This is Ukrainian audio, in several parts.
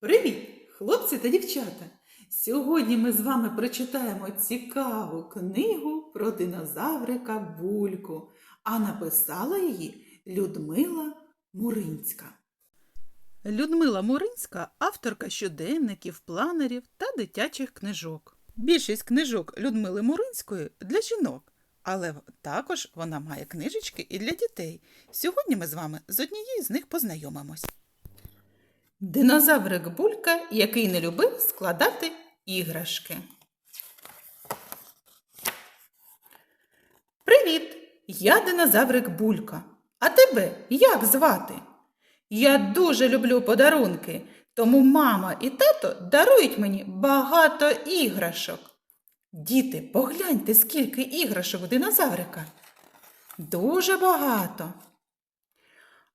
Привіт, хлопці та дівчата! Сьогодні ми з вами прочитаємо цікаву книгу про динозаврика Бульку, а написала її Людмила Муринська. Людмила Муринська авторка щоденників, планерів та дитячих книжок. Більшість книжок Людмили Муринської для жінок, але також вона має книжечки і для дітей. Сьогодні ми з вами з однією з них познайомимось. Динозаврик Булька, який не любив складати іграшки. Привіт! Я динозаврик Булька. А тебе як звати? Я дуже люблю подарунки, тому мама і тато дарують мені багато іграшок. Діти, погляньте, скільки іграшок динозаврика. Дуже багато.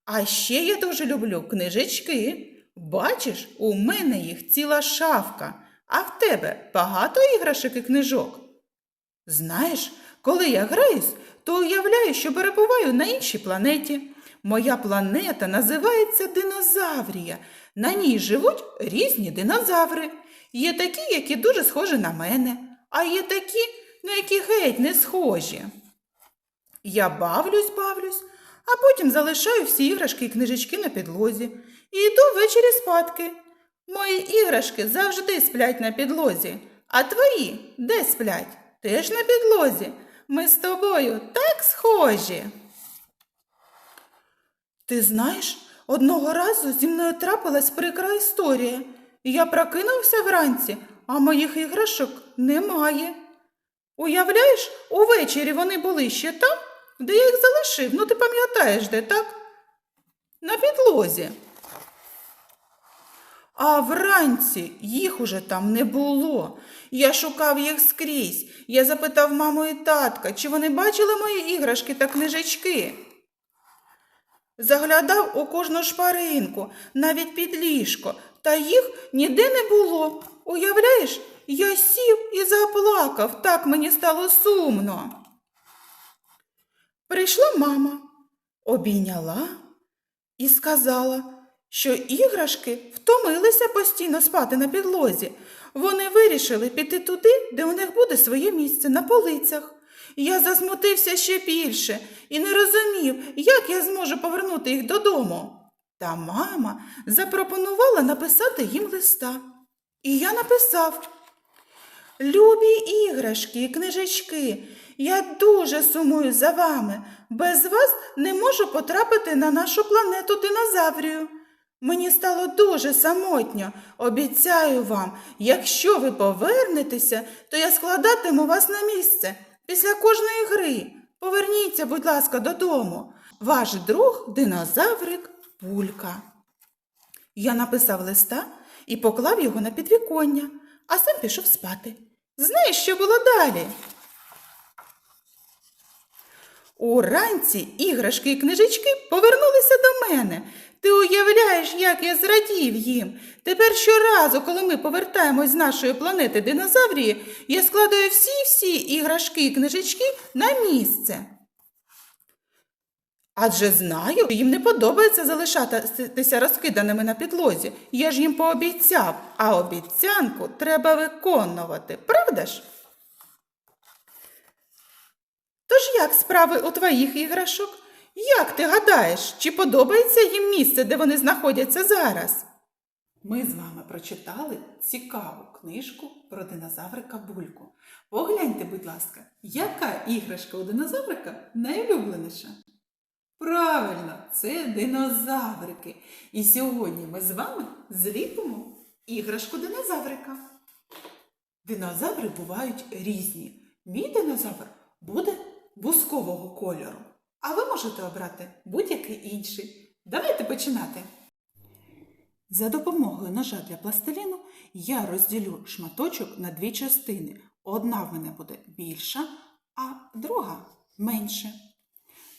А ще я дуже люблю книжечки. Бачиш, у мене їх ціла шафка, а в тебе багато іграшок і книжок. Знаєш, коли я граюсь, то уявляю, що перебуваю на іншій планеті. Моя планета називається Динозаврія. На ній живуть різні динозаври. Є такі, які дуже схожі на мене, а є такі, на які геть не схожі. Я бавлюсь, бавлюсь, а потім залишаю всі іграшки і книжечки на підлозі і йду ввечері спадки. Мої іграшки завжди сплять на підлозі, а твої де сплять? Теж на підлозі. Ми з тобою так схожі. Ти знаєш, одного разу зі мною трапилась прикра історія. Я прокинувся вранці, а моїх іграшок немає. Уявляєш, увечері вони були ще там, де я їх залишив. Ну, ти пам'ятаєш, де так? На підлозі. А вранці їх уже там не було. Я шукав їх скрізь. Я запитав маму і татка, чи вони бачили мої іграшки та книжечки. Заглядав у кожну шпаринку, навіть під ліжко, та їх ніде не було. Уявляєш, я сів і заплакав, так мені стало сумно. Прийшла мама, обійняла і сказала, що іграшки втомилися постійно спати на підлозі. Вони вирішили піти туди, де у них буде своє місце на полицях. Я засмутився ще більше і не розумів, як я зможу повернути їх додому. Та мама запропонувала написати їм листа. І я написав. Любі іграшки і книжечки, я дуже сумую за вами. Без вас не можу потрапити на нашу планету динозаврію. Мені стало дуже самотньо. Обіцяю вам, якщо ви повернетеся, то я складатиму вас на місце після кожної гри. Поверніться, будь ласка, додому. Ваш друг динозаврик Пулька. Я написав листа і поклав його на підвіконня, а сам пішов спати. Знаєш, що було далі? Уранці іграшки і книжечки повернулися до мене. Ти уявляєш, як я зрадів їм. Тепер щоразу, коли ми повертаємось з нашої планети динозаврії, я складаю всі-всі іграшки і книжечки на місце. Адже знаю, що їм не подобається залишатися розкиданими на підлозі. Я ж їм пообіцяв, а обіцянку треба виконувати, правда ж? Тож як справи у твоїх іграшок? Як ти гадаєш, чи подобається їм місце, де вони знаходяться зараз? Ми з вами прочитали цікаву книжку про динозаврика Бульку. Погляньте, будь ласка, яка іграшка у динозаврика найулюбленіша? Правильно, це динозаврики. І сьогодні ми з вами зліпимо іграшку динозаврика. Динозаври бувають різні. Мій динозавр буде бускового кольору, а ви можете обрати будь-який інший. Давайте починати. За допомогою ножа для пластиліну я розділю шматочок на дві частини. Одна в мене буде більша, а друга менше.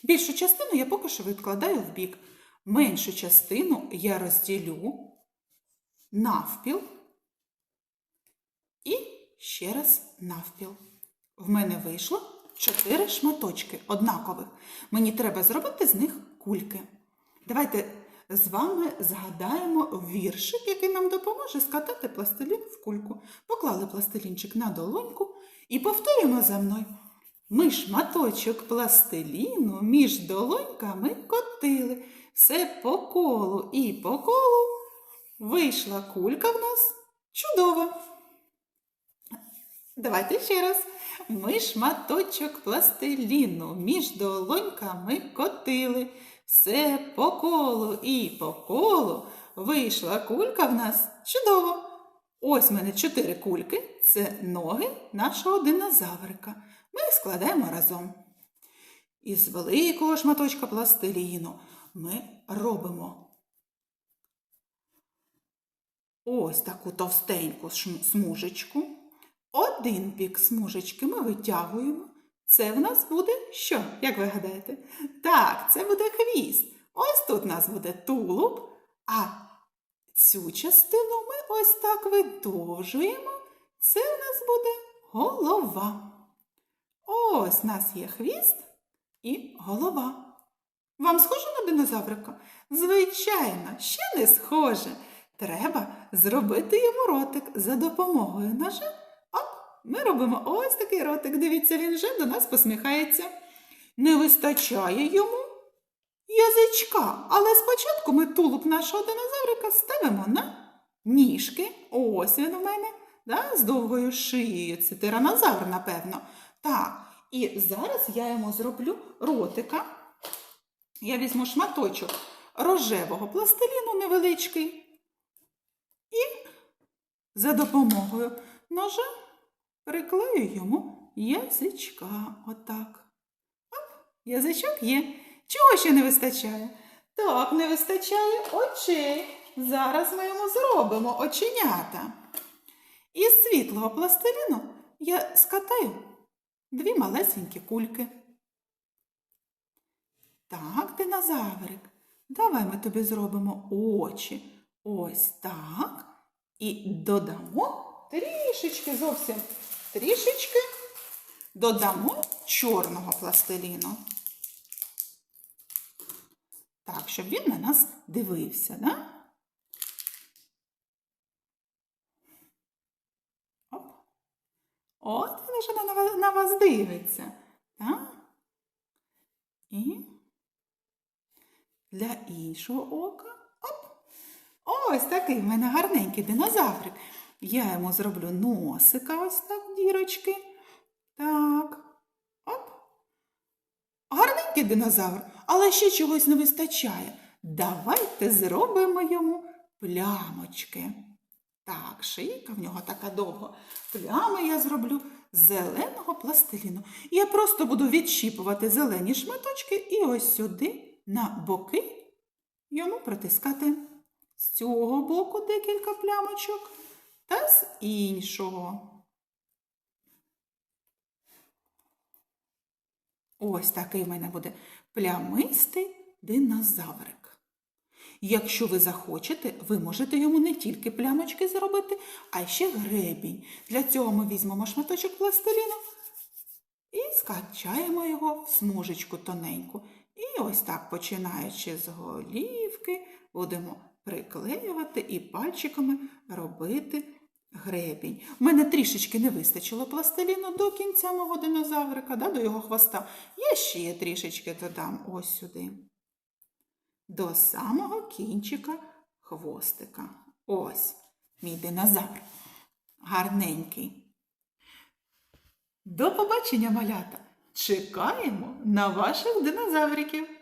Більшу частину я поки що відкладаю в бік. Меншу частину я розділю навпіл і ще раз навпіл. В мене вийшло чотири шматочки однакових. Мені треба зробити з них кульки. Давайте з вами згадаємо віршик, який нам допоможе скатати пластилін в кульку. Поклали пластилінчик на долоньку і повторюємо за мною. Ми шматочок пластиліну між долоньками котили. Все по колу і по колу. Вийшла кулька в нас чудова. Давайте ще раз. Ми шматочок пластиліну між долоньками котили. Все по колу і по колу вийшла кулька в нас чудово. Ось в мене чотири кульки це ноги нашого динозаврика. Ми їх складаємо разом. Із великого шматочка пластиліну ми робимо ось таку товстеньку смужечку. Один бік смужечки ми витягуємо. Це в нас буде що? Як ви гадаєте? Так, це буде хвіст. Ось тут у нас буде тулуб, а цю частину ми ось так видовжуємо. Це в нас буде голова. Ось у нас є хвіст і голова. Вам схоже на динозаврика? Звичайно, ще не схоже. Треба зробити йому ротик за допомогою ножа. Оп, ми робимо ось такий ротик. Дивіться, він вже до нас посміхається. Не вистачає йому язичка, але спочатку ми тулуб нашого динозаврика ставимо на ніжки. Ось він у мене, да, з довгою шиєю. Це тиранозавр, напевно. Так, і зараз я йому зроблю ротика. Я візьму шматочок рожевого пластиліну невеличкий і за допомогою ножа приклею йому язичка. Отак. Оп, язичок є. Чого ще не вистачає? Так, не вистачає очей. Зараз ми йому зробимо оченята. Із світлого пластиліну я скатаю дві малесенькі кульки. Так, динозаврик, давай ми тобі зробимо очі. Ось так. І додамо трішечки, зовсім трішечки додамо чорного пластиліну. Так, щоб він на нас дивився, да? Оп. От він вже на на вас дивиться. Так? І для іншого ока. Оп. Ось такий в мене гарненький динозаврик. Я йому зроблю носика, ось так, дірочки. Так. Оп. Гарненький динозавр, але ще чогось не вистачає. Давайте зробимо йому плямочки. Так, шийка в нього така довга. Плями я зроблю з зеленого пластиліну. Я просто буду відщіпувати зелені шматочки і ось сюди, на боки, йому притискати. З цього боку декілька плямочок та з іншого. Ось такий в мене буде плямистий динозаврик. Якщо ви захочете, ви можете йому не тільки плямочки зробити, а ще гребінь. Для цього ми візьмемо шматочок пластиліну і скачаємо його в смужечку тоненьку. І ось так, починаючи з голівки, будемо приклеювати і пальчиками робити гребінь. У мене трішечки не вистачило пластиліну до кінця мого динозаврика, да, до його хвоста. Я ще трішечки додам ось сюди. До самого кінчика хвостика. Ось мій динозавр. Гарненький. До побачення, малята! Чекаємо на ваших динозавриків!